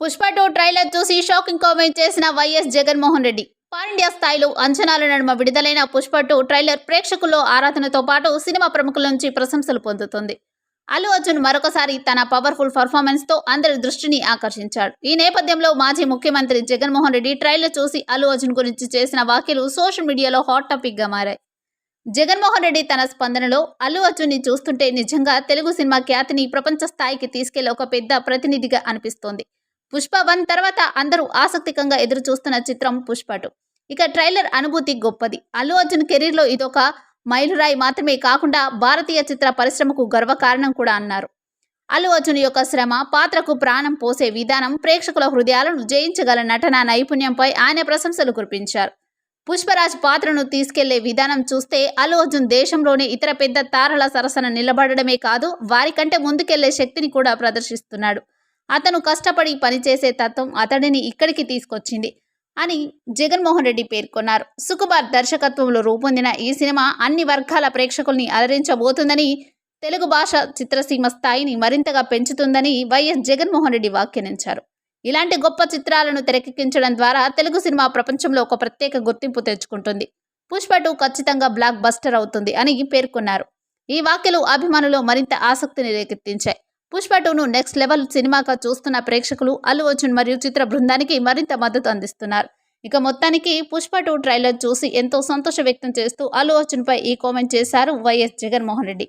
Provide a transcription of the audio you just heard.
Pushpa two trailer చూసి shocking comment చేసిన YS Jaganmohan Reddy. Pan స్థాయిలో అంచనాల నడుమ విడుదలైన పుష్ప టూ ట్రైలర్ ప్రేక్షకుల్లో ఆరాధనతో పాటు సినిమా ప్రముఖుల నుంచి ప్రశంసలు పొందుతుంది. అల్లు అర్జున్ మరొకసారి తన పవర్ఫుల్ పర్ఫార్మెన్స్తో అందరి దృష్టిని ఆకర్షించాడు. ఈ నేపథ్యంలో మాజీ ముఖ్యమంత్రి జగన్మోహన్ రెడ్డి ట్రైలర్ చూసి అల్లు అర్జున్ గురించి చేసిన వ్యాఖ్యలు సోషల్ మీడియాలో హాట్ టాపిక్గా మారాయి. జగన్మోహన్ రెడ్డి తన స్పందనలో అల్లు అర్జున్ని చూస్తుంటే నిజంగా తెలుగు సినిమా ఖ్యాతిని ప్రపంచ స్థాయికి తీసుకెళ్ళే ఒక పెద్ద ప్రతినిధిగా అనిపిస్తోంది. పుష్ప వన్ తర్వాత అందరూ ఆసక్తికంగా ఎదురు చూస్తున్న చిత్రం పుష్ప టూ ఇక ట్రైలర్ అనుభూతి గొప్పది. అల్లు అర్జున్ కెరీర్లో ఇదొక మైలురాయి మాత్రమే కాకుండా భారతీయ చిత్ర పరిశ్రమకు గర్వకారణం కూడా అన్నారు. అల్లు అర్జున్ యొక్క శ్రమ పాత్రకు ప్రాణం పోసే విధానం ప్రేక్షకుల హృదయాలను జయించగల నటన నైపుణ్యంపై ఆయన ప్రశంసలు కురిపించారు. పుష్పరాజ్ పాత్రను తీసుకెళ్ళే విధానం చూస్తే అల్లు అర్జున్ దేశంలోనే ఇతర పెద్ద తారల సరసన నిలబడడమే కాదు వారికంటే ముందుకెళ్ళే శక్తిని కూడా ప్రదర్శిస్తున్నాడు. అతను కష్టపడి పనిచేసే తత్వం అతడిని ఇక్కడికి తీసుకొచ్చింది అని జగన్మోహన్ రెడ్డి పేర్కొన్నారు. సుకుమార్ దర్శకత్వంలో రూపొందిన ఈ సినిమా అన్ని వర్గాల ప్రేక్షకుల్ని అలరించబోతుందని తెలుగు భాష చిత్రసీమ స్థాయిని మరింతగా పెంచుతుందని వైఎస్ జగన్మోహన్ రెడ్డి వ్యాఖ్యానించారు. ఇలాంటి గొప్ప చిత్రాలను తెరకెక్కించడం ద్వారా తెలుగు సినిమా ప్రపంచంలో ఒక ప్రత్యేక గుర్తింపు తెచ్చుకుంటుంది. పుష్ప టూ ఖచ్చితంగా బ్లాక్ బస్టర్ అవుతుంది అని పేర్కొన్నారు. ఈ వ్యాఖ్యలు అభిమానులు మరింత ఆసక్తిని రేకెత్తించాయి. పుష్ప టూను నెక్స్ట్ లెవెల్ సినిమాగా చూస్తున్న ప్రేక్షకులు అల్లు అర్జున్ మరియు చిత్ర బృందానికి మరింత మద్దతు అందిస్తున్నారు. ఇక మొత్తానికి పుష్ప టూ ట్రైలర్ చూసి ఎంతో సంతోషం వ్యక్తం చేస్తూ అల్లు అర్జున్పై ఈ కామెంట్ చేశారు వైఎస్ జగన్మోహన్ రెడ్డి.